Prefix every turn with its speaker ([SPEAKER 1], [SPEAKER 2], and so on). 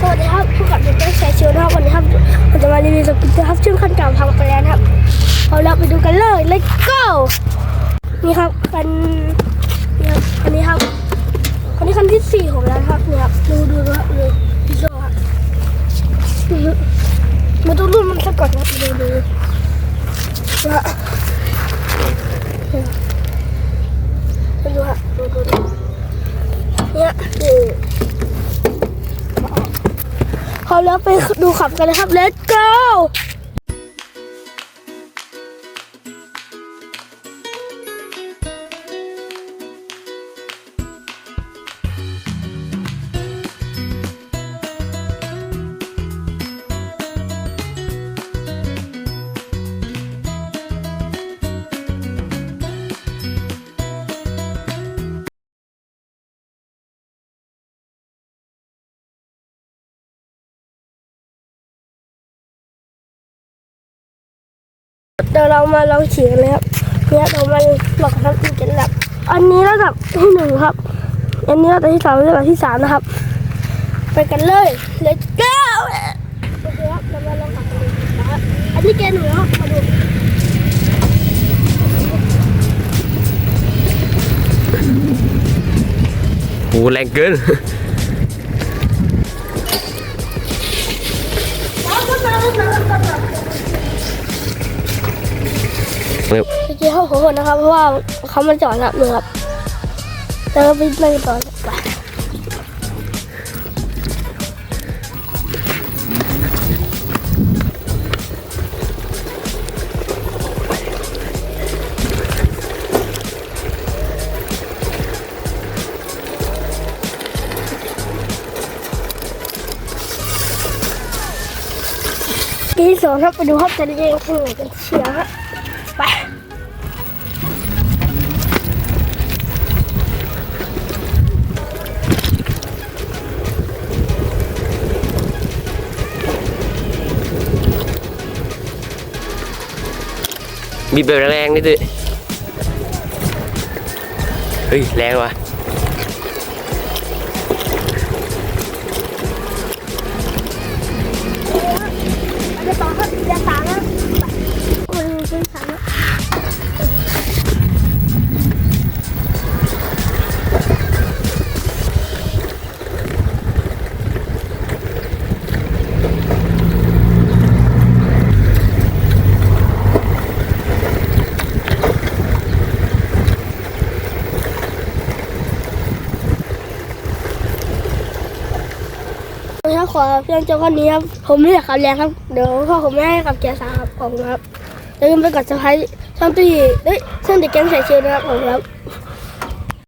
[SPEAKER 1] สวัสดีครับพบกับเด็กแชร์ชิวนะครับวันนี้ครับผมจะมารีวิวสกินนะครับชื่อขั้นเก่าพังไปแล้วครับเอาเราไปดูกันเลย let's go นี่ครับคันนี่ครับอันนี้ครับอันนี้คันที่สี่ของเราครับนี่ครับดูดูดูครับดูดูโซ่ครับดูดูมาดูรุ่นมันสักก่อนครับดูดูดูะดูฮะดูดูดูเนี่ยดู พอ แล้วไปดูขับกันเลยครับ let's go เดี๋ยวเรามาลองฉีกกันเลยครับเนี่ยเรามาลองทำอีกกันแบบอันนี้ระดับที่หนึ่งครับ อันนี้ระดับที่สองระดับที่สามนะครับ ไปกันเลย let's go โอเคครับเรามาลองกันเลยนะครับอันนี้เกณฑ์หนูครับมาดู
[SPEAKER 2] โอ้แรงเกิน เร็ว
[SPEAKER 1] เมื่อกี้เขาโหดนะครับ เพราะว่าเขามาจอดครับเลยครับแล้วก็ไปนั่งต่อไปที่สองครับไปดูครับจะเรียงข้างไหนกันเชียวครั บี
[SPEAKER 2] บแบบแรงๆนิดดิเฮ้ยแรงว่ะ
[SPEAKER 1] ครับขอเพียงเจ้าคนนี้ครับ ผมไม่อยากขับแรงครับ เดี๋ยวพ่อผมไม่ให้ขับเกียร์สามครับขอบคุณครับอย่าลืมไปกดสไครต์ช่องตุ้ยเอ้ยช่องเด็กแก๊งใส่เชิลนะครับผมครับ